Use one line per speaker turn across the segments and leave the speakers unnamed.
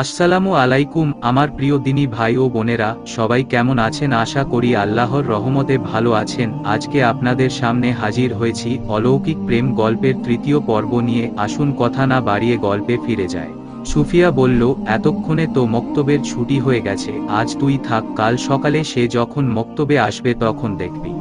আসসালামু আলাইকুম, আমার প্রিয় দিনী ভাই ও বোনেরা, সবাই কেমন আছেন? আশা করি আল্লাহর রহমতে ভালো আছেন। আজকে আপনাদের সামনে হাজির হয়েছি অলৌকিক প্রেম গল্পের তৃতীয় পর্ব নিয়ে। আসুন কথা না বাড়িয়ে গল্পে ফিরে যায় সুফিয়া বলল, এতক্ষণে তো মক্তবের ছুটি হয়ে গেছে। আজ তুই থাক, কাল সকালে সে যখন মক্তবে আসবে তখন দেখবি।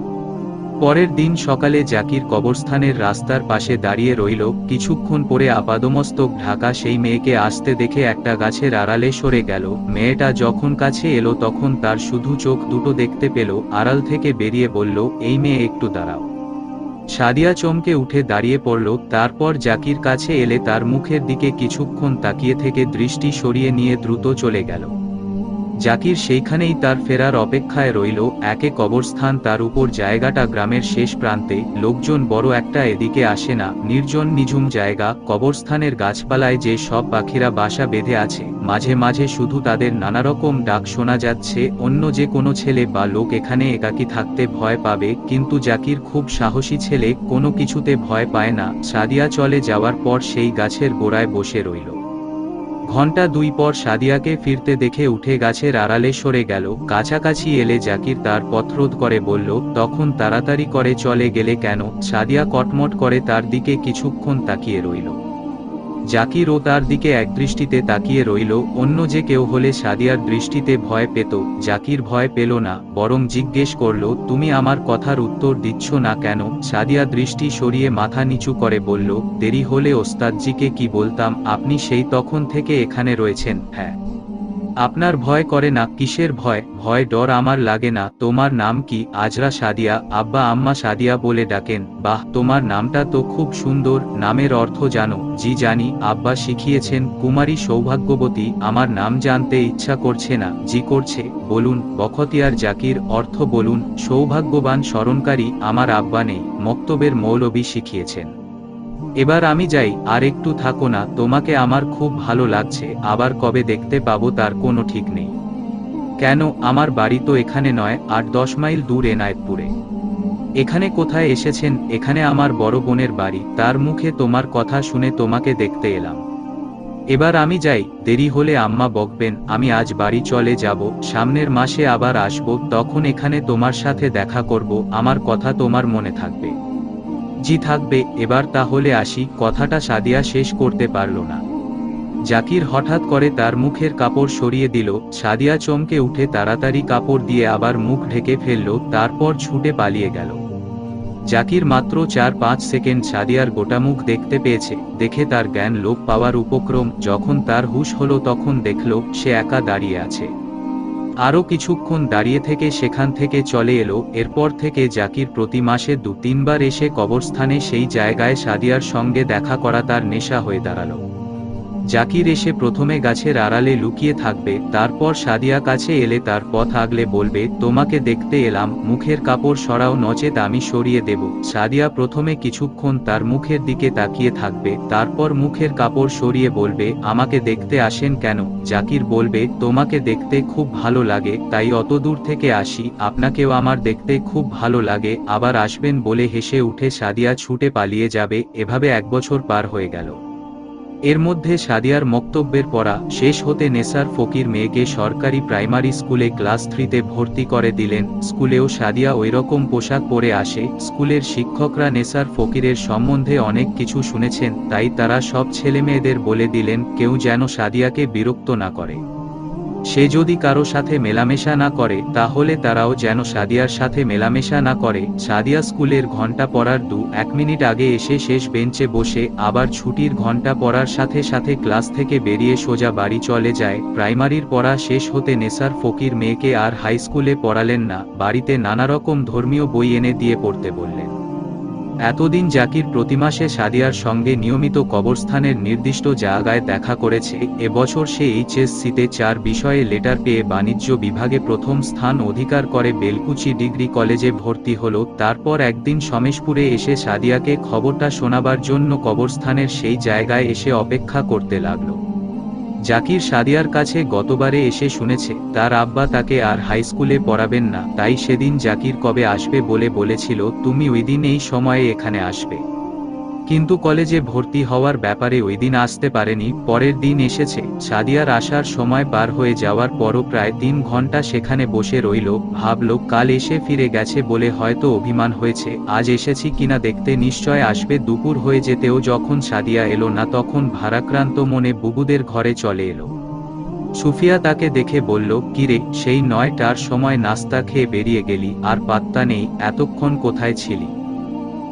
পরের দিন সকালে জাকির কবরস্থানের রাস্তার পাশে দাঁড়িয়ে রইল। কিছুক্ষণ পরে আপাদমস্তক ঢাকা সেই মেয়েকে আসতে দেখে একটা গাছের আড়ালে সরে গেল। মেয়েটা যখন কাছে এলো তখন তার শুধু চোখ দুটো দেখতে পেল। আড়াল থেকে বেরিয়ে বলল, এই মেয়ে, একটু দাঁড়াও। সাদিয়া চমকে উঠে দাঁড়িয়ে পড়ল। তারপর জাকির কাছে এলে তার মুখের দিকে কিছুক্ষণ তাকিয়ে থেকে দৃষ্টি সরিয়ে নিয়ে দ্রুত চলে গেল। জাকির সেইখানেই তার ফেরার অপেক্ষায় রইল, একে কবরস্থান তার উপর জায়গাটা গ্রামের শেষ প্রান্তে, লোকজন বড় একটা এদিকে আসে না, নির্জন নিঝুম জায়গা, কবরস্থানের গাছপালায় যে সব পাখিরা বাসা বেঁধে আছে, মাঝে মাঝে শুধু তাদের নানারকম ডাক শোনা যাচ্ছে, অন্য যে কোনো ছেলে বা লোক এখানে একাকী থাকতে ভয় পাবে, কিন্তু জাকির খুব সাহসী ছেলে, কোনো কিছুতে ভয় পায় না, সাদিয়া চলে যাওয়ার পর সেই গাছের গোড়ায় বসে রইল। ঘণ্টা দুই পর সাদিয়াকে ফিরতে দেখে উঠে গাছের আড়ালে সরে গেল। কাছাকাছি এলে জাকির তার পথরোধ করে বলল, তখন তাড়াতাড়ি করে চলে গেলে কেন? সাদিয়া কটমট করে তার দিকে কিছুক্ষণ তাকিয়ে রইল। জাকির ও তার দিকে একদৃষ্টিতে তাকিয়ে রইল, অন্য যে কেউ হলে সাদিয়ার দৃষ্টিতে ভয় পেত, জাকির ভয় পেল না, বরং জিজ্ঞেস করল, তুমি আমার কথার উত্তর দিচ্ছ না কেন? সাদিয়া দৃষ্টি সরিয়ে মাথা নিচু করে বলল, দেরি হলে ওস্তাদজিকে কি বলতাম, আপনি সেই তখন থেকে এখানে রয়েছেন। হ্যাঁ। আপনার ভয় করে না, কিসের ভয়? ভয় ডর আমার লাগে না, তোমার নাম কি? আজরা সাদিয়া, আব্বা আম্মা সাদিয়া বলে ডাকেন, বাহ, তোমার নামটা তো খুব সুন্দর, নামের অর্থ জানো, জি জানি, আব্বা শিখিয়েছেন, কুমারী সৌভাগ্যবতী, আমার নাম জানতে ইচ্ছা করছে না, জি করছে, বলুন, বখতিয়ার জাকির, অর্থ বলুন, সৌভাগ্যবান স্মরণকারী, আমার আব্বা নেই, মক্তবের মৌলবি শিখিয়েছেন। এবার আমি যাই, আর একটু থাকো না, তোমাকে আমার খুব ভালো লাগছে, আবার কবে দেখতে পাবো তার কোনো ঠিক নেই। কেন, আমার বাড়ি তো এখানে নয় আট দশ মাইল দূর এনায়েতপুরে এখানে কোথায় এসেছেন, এখানে আমার বড় বোনের বাড়ি, তার মুখে তোমার কথা শুনে তোমাকে দেখতে এলাম। এবার আমি যাই, দেরি হলে আম্মা বকবেন, আমি আজ বাড়ি চলে যাব, সামনের মাসে আবার আসব, তখন এখানে তোমার সাথে দেখা করব, আমার কথা তোমার মনে থাকবে। জি থাকবে, এবার তাহলে আসি, কথাটা সাদিয়া শেষ করতে পারল না। জাকির হঠাৎ করে তার মুখের কাপড় সরিয়ে দিল, সাদিয়া চমকে উঠে তাড়াতাড়ি কাপড় দিয়ে আবার মুখ ঢেকে ফেলল, তারপর ছুটে পালিয়ে গেল। জাকির মাত্র চার পাঁচ সেকেন্ড সাদিয়ার গোটা মুখ দেখতে পেয়েছে, দেখে তার জ্ঞান লোপ পাওয়ার উপক্রম, যখন তার হুশ হলো তখন দেখল, সে একা দাঁড়িয়ে আছে। আরও কিছুক্ষণ দাঁড়িয়ে থেকে সেখান থেকে চলে এলো, এরপর থেকে জাকির প্রতি মাসে দু তিনবার এসে কবরস্থানে সেই জায়গায় সাদিয়ার সঙ্গে দেখা করা তার নেশা হয়ে দাঁড়াল। জাকির এসে প্রথমে গাছের আড়ালে লুকিয়ে থাকবে, তারপর সাদিয়া কাছে এলে তার পথ আগলে বলবে, তোমাকে দেখতে এলাম, মুখের কাপড় সরাও, নচেত আমি সরিয়ে দেব। সাদিয়া প্রথমে কিছুক্ষণ তার মুখের দিকে তাকিয়ে থাকবে, তারপর মুখের কাপড় সরিয়ে বলবে, আমাকে দেখতে আসেন কেন? জাকির বলবে, তোমাকে দেখতে খুব ভালো লাগে, তাই অত দূর থেকে আসি, আপনাকেও আমার দেখতে খুব ভালো লাগে, আবার আসবেন বলে হেসে উঠে সাদিয়া ছুটে পালিয়ে যাবে, এভাবে এক বছর পার হয়ে গেল। এর মধ্যে সাদিয়ার মক্তব্যের পড়া শেষ হতে নেসার ফকির মেয়েকে সরকারি প্রাইমারি স্কুলে ক্লাস থ্রিতে ভর্তি করে দিলেন। স্কুলেও সাদিয়া ওইরকম পোশাক পরে আসে। স্কুলের শিক্ষকরা নেসার ফকিরের সম্বন্ধে অনেক কিছু শুনেছেন, তাই তারা সব ছেলেমেয়েদের বলে দিলেন, কেউ যেন সাদিয়াকে বিরক্ত না করে। সে যদি কারও সাথে মেলামেশা না করে, তাহলে তারাও যেন সাদিয়ার সাথে মেলামেশা না করে। সাদিয়া স্কুলের ঘণ্টা পড়ার দু এক মিনিট আগে এসে শেষ বেঞ্চে বসে, আবার ছুটির ঘণ্টা পড়ার সাথে সাথে ক্লাস থেকে বেরিয়ে সোজা বাড়ি চলে যায়। প্রাইমারির পড়া শেষ হতে নেসার ফকির মেয়েকে আর হাই স্কুলে পড়ালেন না, বাড়িতে নানারকম ধর্মীয় বই এনে দিয়ে পড়তে বললেন। এতদিন জাকির প্রতিমাসে সাদিয়ার সঙ্গে নিয়মিত কবরস্থানের নির্দিষ্ট জায়গায় দেখা করেছে এবছর সে এইচএসসিতে চার বিষয়ে লেটার পেয়ে বাণিজ্য বিভাগে প্রথম স্থান অধিকার করে বেলকুচি ডিগ্রি কলেজে ভর্তি হল, তারপর একদিন সমেশপুরে এসে সাদিয়াকে খবরটা শোনাবার জন্য কবরস্থানের সেই জায়গায় এসে অপেক্ষা করতে লাগল। জাকির সাদিয়ার কাছে গতবারে এসে শুনেছে, তার আব্বা তাকে আর হাই স্কুলে পড়াবেন না, তাই সেদিন জাকির কবে আসবে বলে বলেছিল, তুমি ওই দিন এই সময়ে এখানে আসবে। কিন্তু কলেজে ভর্তি হওয়ার ব্যাপারে ওই দিন আসতে পারেনি, পরের দিন এসেছে। সাদিয়ার আসার সময় পার হয়ে যাওয়ার পরও প্রায় তিন ঘণ্টা সেখানে বসে রইল, ভাবল কাল এসে ফিরে গেছে বলে হয়তো অভিমান হয়েছে, আজ এসেছি কিনা দেখতে নিশ্চয় আসবে, দুপুর হয়ে যেতেও যখন সাদিয়া এলো না তখন ভারাক্রান্ত মনে বুবুদের ঘরে চলে এলো। সুফিয়া তাকে দেখে বলল, কিরে, সেই নয়টার সময় নাস্তা খেয়ে বেরিয়ে গেলি, আর পাত্তা নেই, এতক্ষণ কোথায় ছিলি?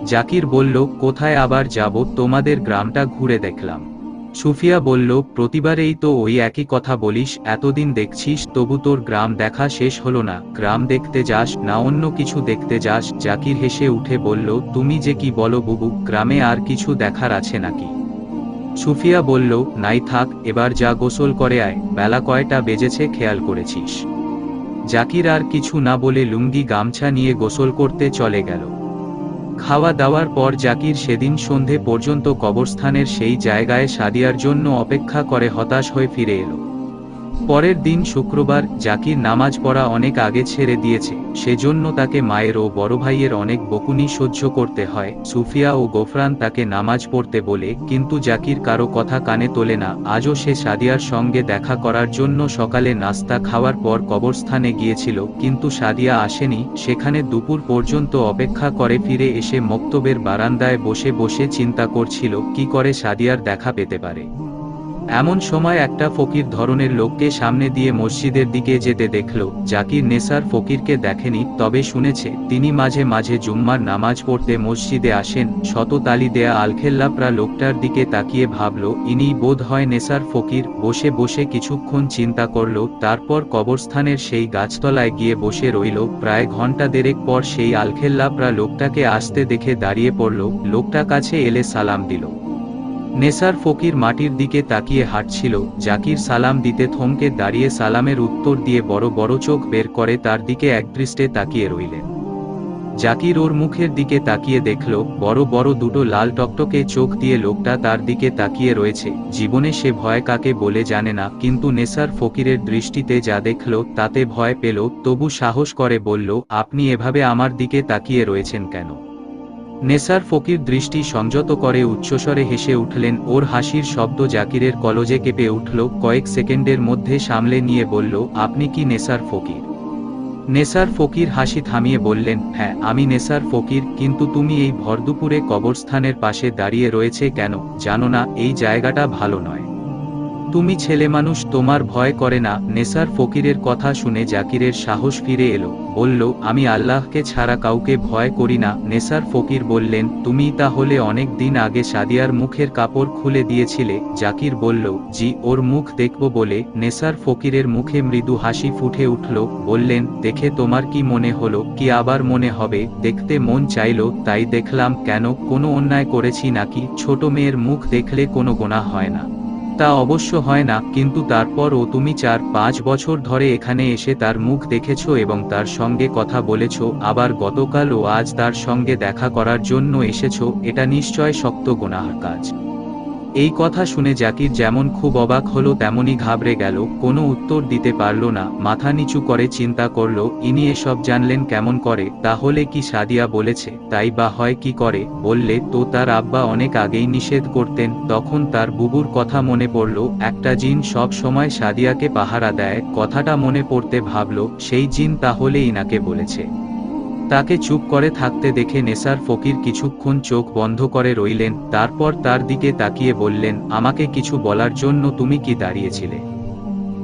জাকির বলল, কোথায় আবার যাব? তোমাদের গ্রামটা ঘুরে দেখলাম। সুফিয়া বলল, প্রতিবারেই তো ওই একই কথা বলিস, এতদিন দেখছিস, তবু তোর গ্রাম দেখা শেষ হলো না। গ্রাম দেখতে যাস, না অন্য কিছু দেখতে যাস? জাকির হেসে উঠে বলল, তুমি যে কি বলো বুবু, গ্রামে আর কিছু দেখার আছে নাকি? সুফিয়া বলল, নাই থাক, এবার যা গোসল করে আয়, বেলা কয়টা বেজেছে খেয়াল করেছিস? জাকির আর কিছু না বলে লুঙ্গি গামছা নিয়ে গোসল করতে চলে গেল। খাওয়া দাওয়ার পর জাকির সেদিন সন্ধে পর্যন্ত কবরস্থানের সেই জায়গায় সাদিয়ার জন্য অপেক্ষা করে হতাশ হয়ে ফিরে এলো। পরের দিন শুক্রবার জাকির নামাজ পড়া অনেক আগে ছেড়ে দিয়েছে, সেজন্য তাকে মায়ের ও বড় ভাইয়ের অনেক বকুনি সহ্য করতে হয়। সুফিয়া ও গোফরান তাকে নামাজ পড়তে বলে, কিন্তু জাকির কারও কথা কানে তোলে না। আজও সে সাদিয়ার সঙ্গে দেখা করার জন্য সকালে নাস্তা খাওয়ার পর কবরস্থানে গিয়েছিল, কিন্তু সাদিয়া আসেনি, সেখানে দুপুর পর্যন্ত অপেক্ষা করে ফিরে এসে মক্তবের বারান্দায় বসে বসে চিন্তা করছিল, কি করে সাদিয়ার দেখা পেতে পারে। এমন সময় একটা ফকির ধরনের লোককে সামনে দিয়ে মসজিদের দিকে যেতে দেখল। জাকির নেসার ফকিরকে দেখেনি, তবে শুনেছে, তিনি মাঝে মাঝে জুম্মার নামাজ পড়তে মসজিদে আসেন। শত তালি দেয়া আলখেল্লাপরা লোকটার দিকে তাকিয়ে ভাবল ইনি বোধ হয় নেসার ফকির। বসে বসে কিছুক্ষণ চিন্তা করল, তারপর কবরস্থানের সেই গাছতলায় গিয়ে বসে রইল। প্রায় ঘণ্টা দেড়েক পর সেই আলখেল্লাপরা লোকটাকে আসতে দেখে দাঁড়িয়ে পড়ল। লোকটা কাছে এলে সালাম দিল। নেসার ফকির মাটির দিকে তাকিয়ে হাঁটছিল, জাকির সালাম দিতে থমকে দাঁড়িয়ে সালামের উত্তর দিয়ে বড় বড় চোখ বের করে তার দিকে একদৃষ্টে তাকিয়ে রইলেন। জাকির ওর মুখের দিকে তাকিয়ে দেখল, বড় বড় দুটো লাল টকটকে চোখ দিয়ে লোকটা তার দিকে তাকিয়ে রয়েছে, জীবনে সে ভয় কাকে বলে জানে না, কিন্তু নেসার ফকিরের দৃষ্টিতে যা দেখল, তাতে ভয় পেল, তবু সাহস করে বলল, আপনি এভাবে আমার দিকে তাকিয়ে রয়েছেন কেন? নেসার ফকির দৃষ্টি সংযত করে উচ্চস্বরে হেসে উঠলেন, ওর হাসির শব্দ জাকিরের কলজে কেঁপে উঠল, কয়েক সেকেন্ডের মধ্যে সামলে নিয়ে বলল, আপনি কি নেসার ফকির? নেসার ফকির হাসি থামিয়ে বললেন হ্যাঁ আমি নেসার ফকির, কিন্তু তুমি এই ভরদুপুরে কবরস্থানের পাশে দাঁড়িয়ে রয়েছে কেন? জানো না, এই জায়গাটা ভালো নয়। তুমি ছেলে মানুষ, তোমার ভয় করে না। নেসার ফকিরের কথা শুনে জাকিরের সাহস ফিরে এলো। বলল, আমি আল্লাহকে ছাড়া কাউকে ভয় করি না। নেসার ফকির বললেন, তুমি তাহলে অনেক দিন আগে সাদিয়ার মুখের কাপড় খুলে দিয়েছিলে। জাকির বলল, জি, ওর মুখ দেখব বলে। নেসার ফকিরের মুখে মৃদু হাসি ফুটে উঠল। বললেন, দেখে তোমার কি মনে হলো, কি আবার মনে হবে? দেখতে মন চাইল, তাই দেখলাম, কেন কোনো অন্যায় করেছি নাকি? ছোট মেয়ের মুখ দেখলে কোনো গোনা হয় না। তা অবশ্য হয় না, কিন্তু তারপরও তুমি চার, পাঁচ বছর ধরে এখানে এসে তার মুখ দেখেছ এবং তার সঙ্গে কথা বলেছ, আবার গতকাল ও আজ তার সঙ্গে দেখা করার জন্য এসেছ, এটা নিশ্চয় শক্ত গোনাহার কাজ। এই কথা শুনে জাকির যেমন খুব অবাক হলো তেমনই ঘাবড়ে গেল, কোনো উত্তর দিতে পারল না, মাথা নিচু করে চিন্তা করল, ইনি এসব জানলেন কেমন করে, তাহলে কি সাদিয়া বলেছে, তাই বা হয় কি করে, বললে, তো তার আব্বা অনেক আগেই নিষেধ করতেন তখন তার বুবুর কথা মনে পড়ল, একটা জিন সব সময় সাদিয়াকে পাহারা দেয় কথাটা মনে পড়তে ভাবল, সেই জিন তাহলে ইনাকে বলেছে। তাকে চুপ করে থাকতে দেখে নেসার ফকির কিছুক্ষণ চোখ বন্ধ করে রইলেন, তারপর তার দিকে তাকিয়ে বললেন, আমাকে কিছু বলার জন্য তুমি কি দাঁড়িয়েছিলে?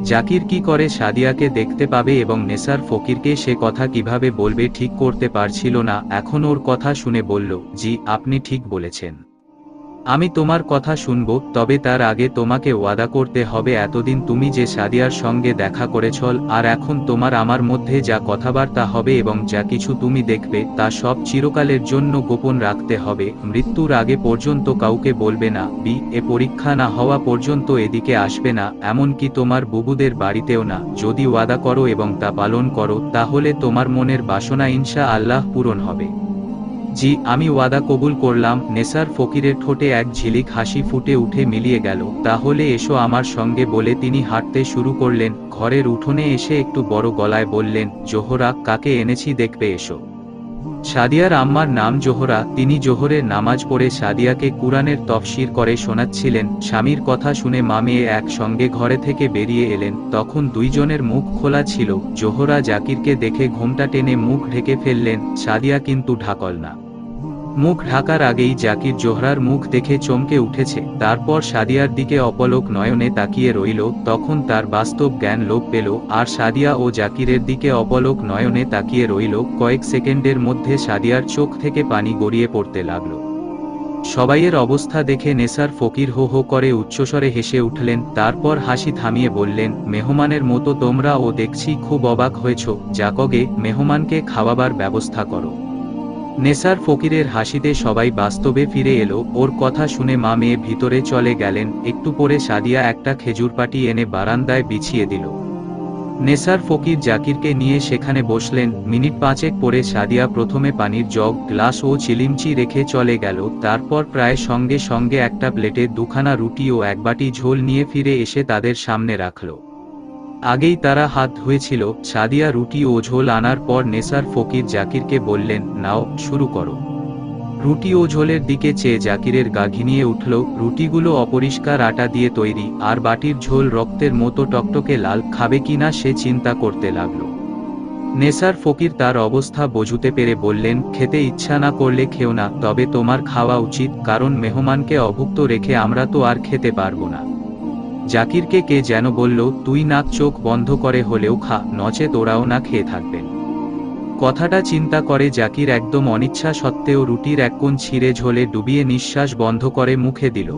জাকির কি করে সাদিয়াকে দেখতে পাবে এবং নেসার ফকিরকে সে কথা কীভাবে বলবে ঠিক করতে পারছিল না? এখন ওর কথা শুনে বলল, জি, আপনি ঠিক বলেছেন। আমি তোমার কথা শুনব, তবে তার আগে তোমাকে ওয়াদা করতে হবে এতদিন তুমি যে সাদিয়ার সঙ্গে দেখা করেছল আর এখন তোমার আমার মধ্যে যা কথাবার্তা হবে এবং যা কিছু তুমি দেখবে, তা সব চিরকালের জন্য গোপন রাখতে হবে। মৃত্যুর আগে পর্যন্ত কাউকে বলবে না, বি, এ পরীক্ষা না হওয়া পর্যন্ত এদিকে আসবে না, এমনকি তোমার বুবুদের বাড়িতেও না। যদি ওয়াদা করো এবং তা পালন করো, তাহলে তোমার মনের বাসনা ইনশা আল্লাহ পূরণ হবে। জি, আমি ওয়াদা কবুল করলাম, নেসার ফকিরের ঠোঁটে এক ঝিলিক হাসি ফুটে উঠে মিলিয়ে গেল। তাহলে এসো আমার সঙ্গে বলে তিনি হাঁটতে শুরু করলেন, ঘরের উঠোনে এসে একটু বড় গলায় বললেন, জোহরা, কাকে এনেছি দেখবে এসো। সাদিয়ার আম্মার নাম জোহরা, তিনি জোহরের নামাজ পড়ে সাদিয়াকে কুরআনের তফসির করে শোনাচ্ছিলেন। স্বামীর কথা শুনে মা মেয়ে একসঙ্গে ঘরে থেকে বেরিয়ে এলেন। তখন দুইজনের মুখ খোলা ছিল। জোহরা জাকিরকে দেখে ঘোমটা টেনে মুখ ঢেকে ফেললেন। সাদিয়া কিন্তু ঢাকল না। মুখ ঢাকার আগেই জাকির জোহরার মুখ দেখে চমকে উঠেছে, তারপর সাদিয়ার দিকে অপলক নয়নে তাকিয়ে রইল, তখন তার বাস্তব জ্ঞান লোপ পেল, আর সাদিয়া ও জাকিরের দিকে অপলক নয়নে তাকিয়ে রইল, কয়েক সেকেন্ডের মধ্যে সাদিয়ার চোখ থেকে পানি গড়িয়ে পড়তে লাগল। সবাইয়ের অবস্থা দেখে নেসার ফকির হো হো করে উচ্চস্বরে হেসে উঠলেন, তারপর হাসি থামিয়ে বললেন, মেহমানের মতো তোমরা ও দেখছি খুব অবাক হয়েছ, জাকগে, মেহমানকে খাওয়াবার ব্যবস্থা করো। নেসার ফকিরের হাসিতে সবাই বাস্তবে ফিরে এলো, ওর কথা শুনে মা মেয়ে ভিতরে চলে গেলেন, একটু পরে সাদিয়া একটা খেজুর পাটি এনে বারান্দায় বিছিয়ে দিল। নেসার ফকির জাকিরকে নিয়ে সেখানে বসলেন, মিনিট পাঁচেক পরে সাদিয়া প্রথমে পানির জগ, গ্লাস ও চিলিমচি রেখে চলে গেল, তারপর প্রায় সঙ্গে সঙ্গে একটা প্লেটে দুখানা রুটি ও এক বাটি ঝোল নিয়ে ফিরে এসে তাদের সামনে রাখল। আগেই তারা হাত ধুয়েছিল, সাদিয়া রুটি ও ঝোল আনার পর নেসার ফকির জাকিরকে বললেন, নাও, শুরু করো। রুটি ও ঝোলের দিকে চেয়ে জাকিরের গা ঘিনিয়ে উঠল, রুটিগুলো অপরিষ্কার আটা দিয়ে তৈরি, আর বাটির ঝোল রক্তের মতো টকটকে লাল, খাবে কিনা সে চিন্তা করতে লাগল। নেসার ফকির তার অবস্থা বোঝুতে পেরে বললেন, খেতে ইচ্ছা না করলে খেও না, তবে তোমার খাওয়া উচিত, কারণ মেহমানকে অভুক্ত রেখে আমরা তো আর খেতে পারব না। জাকিরকে কে যেন বলল, তুই নাক চোখ বন্ধ করে হলেও খা, নচেত ওরাও না খেয়ে থাকবেন কথাটা চিন্তা করে জাকির একদম অনিচ্ছা সত্ত্বেও রুটির এক কোণ ছিঁড়ে ঝোলে ডুবিয়ে নিঃশ্বাস বন্ধ করে মুখে দিল।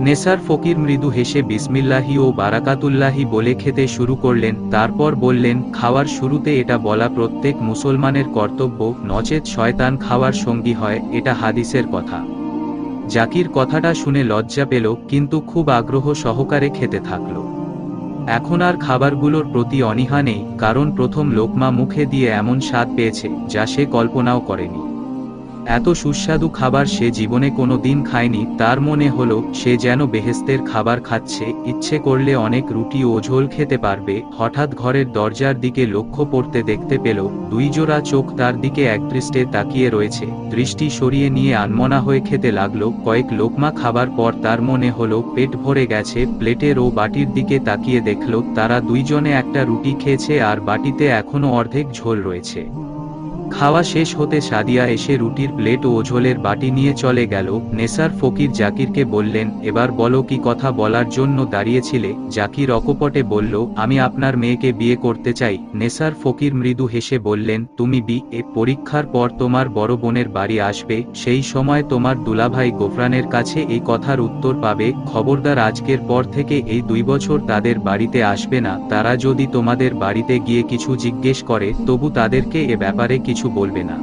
নেসার ফকির মৃদু হেসে বিসমিল্লাহি ও বারাকাতুল্লাহি বলে খেতে শুরু করলেন, তারপর বললেন, খাওয়ার শুরুতে এটা বলা প্রত্যেক মুসলমানের কর্তব্য, নচেত শয়তান খাওয়ার সঙ্গী হয়, এটা হাদিসের কথা। জাকির কথাটা শুনে লজ্জা পেল, কিন্তু খুব আগ্রহ সহকারে খেতে থাকল। এখন আর খাবারগুলোর প্রতি অনীহা নেই, কারণ প্রথম লোকমা মুখে দিয়ে এমন স্বাদ পেয়েছে, যা সে কল্পনাও করেনি। এত সুস্বাদু খাবার সে জীবনে কোনো দিন খায়নি, তার মনে হলো, সে যেন বেহেস্তের খাবার খাচ্ছে, ইচ্ছে করলে অনেক রুটি ও ঝোল খেতে পারবে, হঠাৎ ঘরের দরজার দিকে লক্ষ্য পড়তে দেখতে পেল, দুই জোড়া চোখ তার দিকে একদৃষ্টে তাকিয়ে রয়েছে, দৃষ্টি সরিয়ে নিয়ে আনমনা হয়ে খেতে লাগল, কয়েক লোকমা খাবার পর তার মনে হলো, পেট ভরে গেছে প্লেটের ও বাটির দিকে তাকিয়ে দেখল, তারা দুইজনে একটা রুটি খেয়েছে আর বাটিতে এখনও অর্ধেক ঝোল রয়েছে। খাওয়া শেষ হতে সাদিয়া এসে রুটির প্লেট ও ঝোলের বাটি নিয়ে চলে গেল। নেসার ফকির জাকিরকে বললেন, এবার বলো কি কথা বলার জন্য দাঁড়িয়েছিলে? জাকির অকপটে বলল, আমি আপনার মেয়েকে বিয়ে করতে চাই। নেসার ফকির মৃদু হেসে বললেন, তুমি বি, এ পরীক্ষার পর তোমার বড় বোনের বাড়ি আসবে। সেই সময় তোমার দুলাভাই গোফরানের কাছে এই কথার উত্তর পাবে। খবরদার আজকের পর থেকে এই দুই বছর তাদের বাড়িতে আসবে না। তারা যদি তোমাদের বাড়িতে গিয়ে কিছু জিজ্ঞেস করে, তবু তাদেরকে এ ব্যাপারে কিছু বলবে না।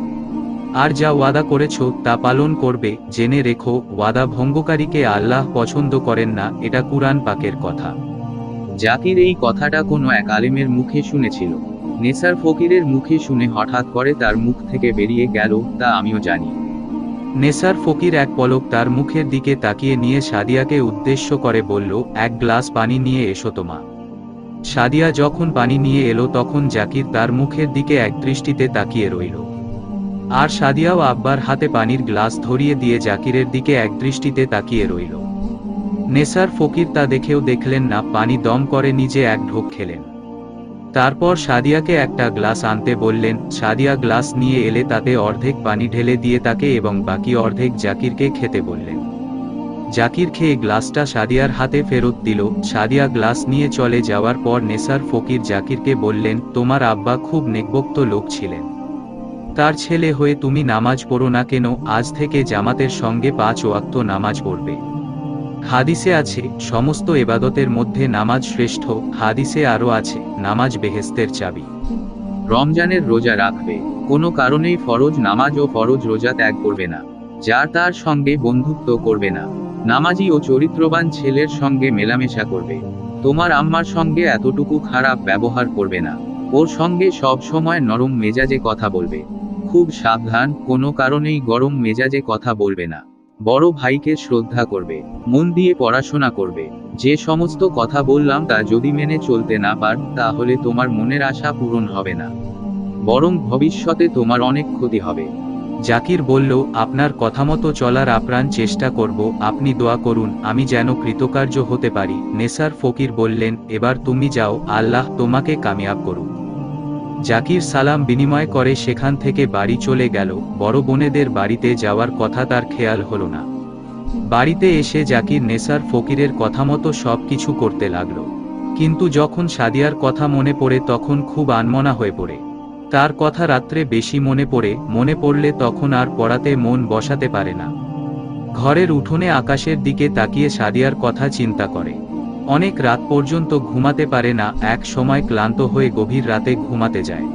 আর যা ওয়াদা করেছ তা পালন করবে, জেনে রেখো, ওয়াদা ভঙ্গকারীকে আল্লাহ পছন্দ করেন না, এটা কুরআন পাকের কথা।
জাকির এই কথাটা কোনো এক আলিমের মুখে শুনেছিল। নেসার ফকিরের মুখে শুনে হঠাৎ করে তার মুখ থেকে বেরিয়ে গেল, তা আমিও জানি।
নেসার ফকির এক পলক তার মুখের দিকে তাকিয়ে নিয়ে সাদিয়াকে উদ্দেশ্য করে বলল, এক গ্লাস পানি নিয়ে এসো তোমা সাদিয়া যখন পানি নিয়ে এলো তখন জাকির তার মুখের দিকে এক দৃষ্টিতে তাকিয়ে রইল। আর সাদিয়াও আব্বার হাতে পানির গ্লাস ধরিয়ে দিয়ে জাকিরের দিকে এক দৃষ্টিতে তাকিয়ে রইল। নেসার ফকির তা দেখেও দেখলেন না, পানি দম করে নিজে এক ঢোক খেলেন। তারপর সাদিয়াকে একটা গ্লাস আনতে বললেন, সাদিয়া গ্লাস নিয়ে এলে তাতে অর্ধেক পানি ঢেলে দিয়ে তাকে এবং বাকি অর্ধেক জাকিরকে খেতে বললেন। জাকির খেয়ে গ্লাসটা সাদিয়ার হাতে ফেরত দিল। সাদিয়া গ্লাস নিয়ে চলে যাওয়ার পর নেসার ফকির জাকিরকে বললেন, তোমার আব্বা খুব নেকবক্ত লোক ছিলেন। তার ছেলে হয়ে তুমি নামাজ পড়ো না কেন? আজ থেকে জামাতের সঙ্গে পাঁচ ওয়াক্ত নামাজ পড়বে। হাদিসে আছে, সমস্ত এবাদতের মধ্যে নামাজ শ্রেষ্ঠ। হাদিসে আরও আছে, নামাজ বেহেস্তের চাবি।
রমজানের রোজা রাখবে। কোনো কারণেই ফরজ নামাজ ও ফরজ রোজা ত্যাগ করবে না। যার তার সঙ্গে বন্ধুত্ব করবে না। নামাজি ও চরিত্রবান ছেলের সঙ্গে মেলামেশা করবে। তোমার আম্মার সঙ্গে এতটুকু খারাপ ব্যবহার করবে না। ওর সঙ্গে সব সময় নরম মেজাজে কথা বলবে। খুব সাবধান, কোনো কারণেই গরম মেজাজে কথা বলবে না। বড় ভাইকে শ্রদ্ধা করবে, মন দিয়ে পড়াশোনা করবে। যে সমস্ত কথা বললাম তা যদি মেনে চলতে না পার, তাহলে তোমার মনের আশা পূরণ হবে না। বরং ভবিষ্যতে তোমার অনেক ক্ষতি হবে।
জাকির বলল, আপনার কথামতো চলার আপ্রাণ চেষ্টা করব, আপনি দোয়া করুন, আমি যেন কৃতকার্য হতে পারি। নেসার ফকির বললেন, এবার তুমি যাও, আল্লাহ তোমাকে কামিয়াব করুন জাকির সালাম বিনিময় করে সেখান থেকে বাড়ি চলে গেল। বড় বোনেদের বাড়িতে যাওয়ার কথা তার খেয়াল হল না। বাড়িতে এসে জাকির নেসার ফকিরের কথা মতো সব কিছু করতে লাগল। কিন্তু যখন সাদিয়ার কথা মনে পড়ে, তখন খুব আনমনা হয়ে পড়ে। তার কথা রাত্রে বেশি মনে পড়ে, মনে পড়লে তখন আর পড়াতে মন বসাতে পারে না। ঘরের উঠোনে আকাশের দিকে তাকিয়ে সাদিয়ার কথা চিন্তা করে। অনেক রাত পর্যন্ত ঘুমাতে পারে না, এক সময় ক্লান্ত হয়ে গভীর রাতে ঘুমাতে যায়।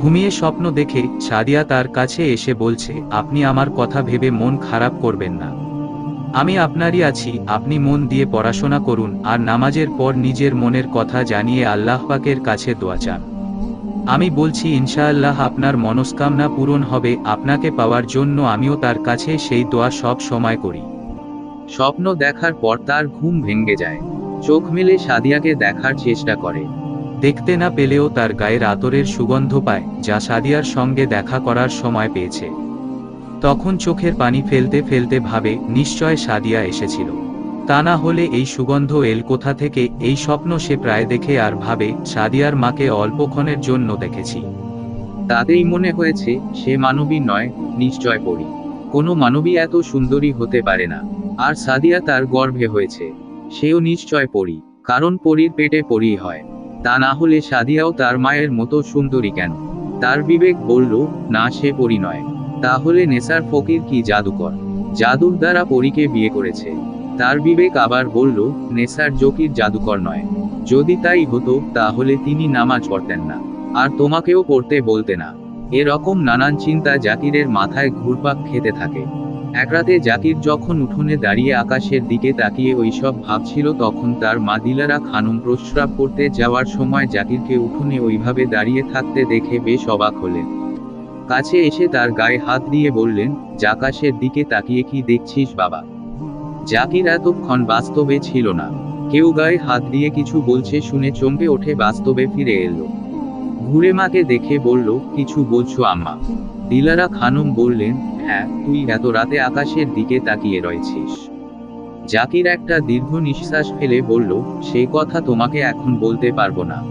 ঘুমিয়ে স্বপ্ন দেখে সাদিয়া তার কাছে এসে বলছে, আপনি আমার কথা ভেবে মন খারাপ করবেন না। আমি আপনারই আছি, আপনি মন দিয়ে পড়াশোনা করুন, আর নামাজের পর নিজের মনের কথা জানিয়ে আল্লাহ পাকের কাছে দোয়া চান। আমি বলছি, ইনশাআল্লাহ আপনার মনস্কামনা পূরণ হবে, আপনাকে পাওয়ার জন্য আমিও তার কাছে সেই দোয়া সব সময় করি।
স্বপ্ন দেখার পর তার ঘুম ভেঙে যায়। চোখ মেলে সাদিয়াকে দেখার চেষ্টা করে।
দেখতে না পেলেও তার গায়ের আতরের সুগন্ধ পায়, যা সাদিয়ার সঙ্গে দেখা করার সময় পেয়েছে। তখন চোখের পানি ফেলতে ফেলতে ভাবে, নিশ্চয় সাদিয়া এসেছিল। তা না হলে এই সুগন্ধ এল কোথা থেকে, এই স্বপ্ন সে প্রায় দেখে আর ভাবে, সাদিয়ার মাকে অল্পক্ষণের জন্য দেখেছি।
তাতেই মনে হয়েছে, সে মানবী নয়, নিশ্চয় পড়ি কোনো মানবী এত সুন্দরী হতে পারে না। আর সাদিয়া তার গর্ভে হয়েছে। সেও নিশ্চয় পড়ি কারণ পরীর পেটে পরী হয়। তা না হলে সাদিয়াও তার মায়ের মতো সুন্দরী কেন? তার বিবেক বলল, না, সে পরি নয়। তাহলে নেসার ফকির কি জাদুকর? জাদুর দ্বারা পরীকে বিয়ে করেছে। তার বিবেক আবার বলল নেসার জকির জাদুকর নয়। যদি তাই হতো, তাহলে তিনি নামাজ পড়তেন না। আর তোমাকেও পড়তে বলতে না। এরকম নানান চিন্তা জাকিরের মাথায় ঘুরপাক খেতে থাকে। এক রাতে জাকির যখন উঠোনে দাঁড়িয়ে আকাশের দিকে তাকিয়ে ওইসব ভাবছিল, তখন তার মা দিলারা খানুম প্রস্রাব করতে যাওয়ার সময় জাকিরকে উঠোনে ওইভাবে দাঁড়িয়ে থাকতে দেখে বেশ অবাক হলেন। কাছে এসে তার গায়ে হাত দিয়ে বললেন, জাকাশের দিকে তাকিয়ে কি দেখছিস বাবা? জাকির এতক্ষণ বাস্তবে ছিল না। কেউ গায়ে হাত দিয়ে কিছু বলছে শুনে চমকে ওঠে বাস্তবে ফিরে এলো। ঘুরে মাকে দেখে বলল, কিছু বলছো আম্মা? দিলারা খানম বললেন হ্যাঁ তুই এত রাতে আকাশের দিকে তাকিয়ে রয়েছিস। জাকির একটা দীর্ঘ নিঃশ্বাস ফেলে বলল সেই কথা তোমাকে এখন বলতে পারব না।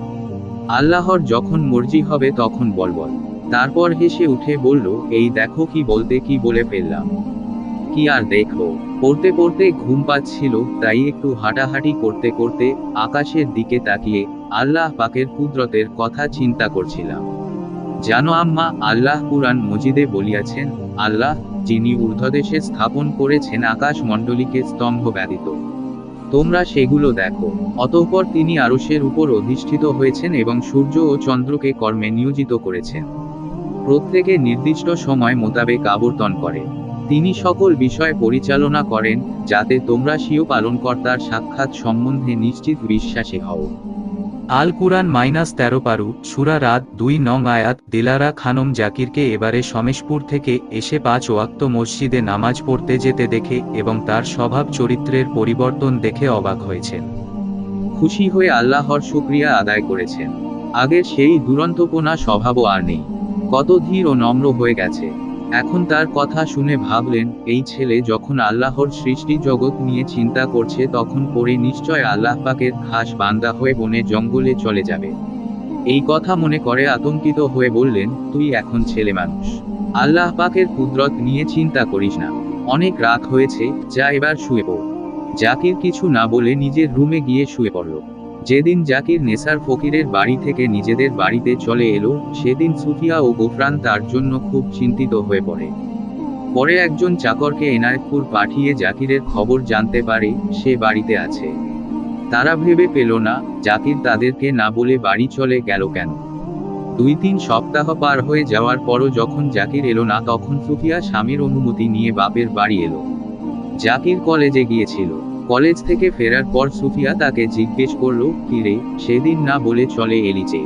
আল্লাহর যখন মর্জি হবে তখন বলবল তারপর হেসে উঠে বলল, এই দেখো কি বলতে কি বলে ফেললাম। কি আর দেখো পড়তে পড়তে ঘুম পাচ্ছিল, তাই একটু হাঁটাহাঁটি করতে করতে আকাশের দিকে তাকিয়ে আল্লাহ পাকের কুদরতের কথা চিন্তা করছিলাম। জানো আম্মা, আল্লাহ কুরআন মজিদে বলিয়াছেন, আল্লাহ, যিনি ঊর্ধ্বদেশে স্থাপন করেছেন আকাশ মণ্ডলীকে স্তম্ভ ব্যতীত। তোমরা সেগুলো দেখো। অতঃপর তিনি আরশের উপর অধিষ্ঠিত হয়েছেন এবং সূর্য ও চন্দ্রকে কর্মে নিয়োজিত করেছেন। প্রত্যেকে নির্দিষ্ট সময় মোতাবেক আবর্তন করে। তিনি সকল বিষয় পরিচালনা করেন, যাতে তোমরা স্বীয় পালনকর্তার সাক্ষাৎ সম্বন্ধে নিশ্চিত বিশ্বাসী হও।
আল কুরআন মাইনাস তেরো পারু, সুরা রাত দুই নং আয়াত, দিলারা খানম জাকিরকে এবারে সমেশপুর থেকে এসে পাঁচ ওয়াক্ত মসজিদে নামাজ পড়তে যেতে দেখে এবং তার স্বভাব চরিত্রের পরিবর্তন দেখে অবাক হয়েছেন।
খুশি হয়ে আল্লাহর শুক্রিয়া আদায় করেছেন। আগের সেই দুরন্তপনা স্বভাবও আর নেই। কত ধীর ও নম্র হয়ে গেছে। এখন তার কথা শুনে ভাবলেন, এই ছেলে যখন আল্লাহর সৃষ্টি জগৎ নিয়ে চিন্তা করছে তখন পরে নিশ্চয় আল্লাহ পাকের খাস বান্দা হয়ে বনে জঙ্গলে চলে যাবে। এই কথা মনে করে আতঙ্কিত হয়ে বললেন, তুই এখন ছেলে মানুষ। আল্লাহ পাকের কুদরত নিয়ে চিন্তা করিস না। অনেক রাত হয়েছে, যা এবার শুয়ে পড়। জাকির কিছু না বলে নিজের রুমে গিয়ে শুয়ে পড়ল। যেদিন জাকির নেসার ফকিরের বাড়ি থেকে নিজেদের বাড়িতে চলে এলো, সেদিন সুফিয়া ও গোফরান তার জন্য খুব চিন্তিত হয়ে পড়ে। পরে একজন চাকরকে এনায়েতপুর পাঠিয়ে জাকিরের খবর জানতে পারে, সে বাড়িতে আছে। তারা ভেবে পেল না, জাকির তাদেরকে না বলে বাড়ি চলে গেল কেন। দুই তিন সপ্তাহ পার হয়ে যাওয়ার পরও যখন জাকির এলো না, তখন সুফিয়া স্বামীর অনুমতি নিয়ে বাপের বাড়ি এলো। জাকির কলেজে গিয়েছিল। কলেজ থেকে ফেরার পর সুফিয়া তাকে জিজ্ঞেস করল কিরে সেদিন না বলে চলে এলি যে?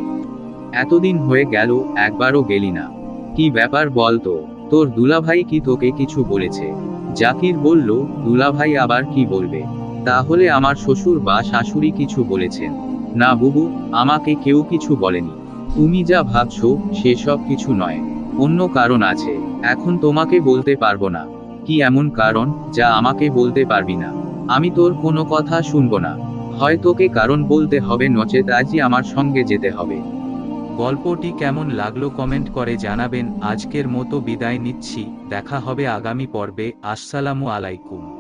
এতদিন হয়ে গেল, একবারও গেলি না। কি ব্যাপার বল তো, তোর দুলাভাই কি তোকে কিছু বলেছে? জাকির বলল, দুলাভাই আবার কি বলবে? তাহলে আমার শ্বশুর বা শাশুড়ি কিছু বলেছেন। না বুবু, আমাকে কেউ কিছু বলেনি। তুমি যা ভাবছ, সেসব কিছু নয়। অন্য কারণ আছে। এখন তোমাকে বলতে পারব না। কি এমন কারণ, যা আমাকে বলতে পারবি না? আমি তোর কোনো কথা শুনব না। হয় তোকে কারণ বলতে হবে, নচেত আজই আমার সঙ্গে যেতে হবে।
গল্পটি কেমন লাগল কমেন্ট করে জানাবেন। আজকের মতো বিদায় নিচ্ছি। দেখা হবে আগামী পর্বে। আসসালামু আলাইকুম।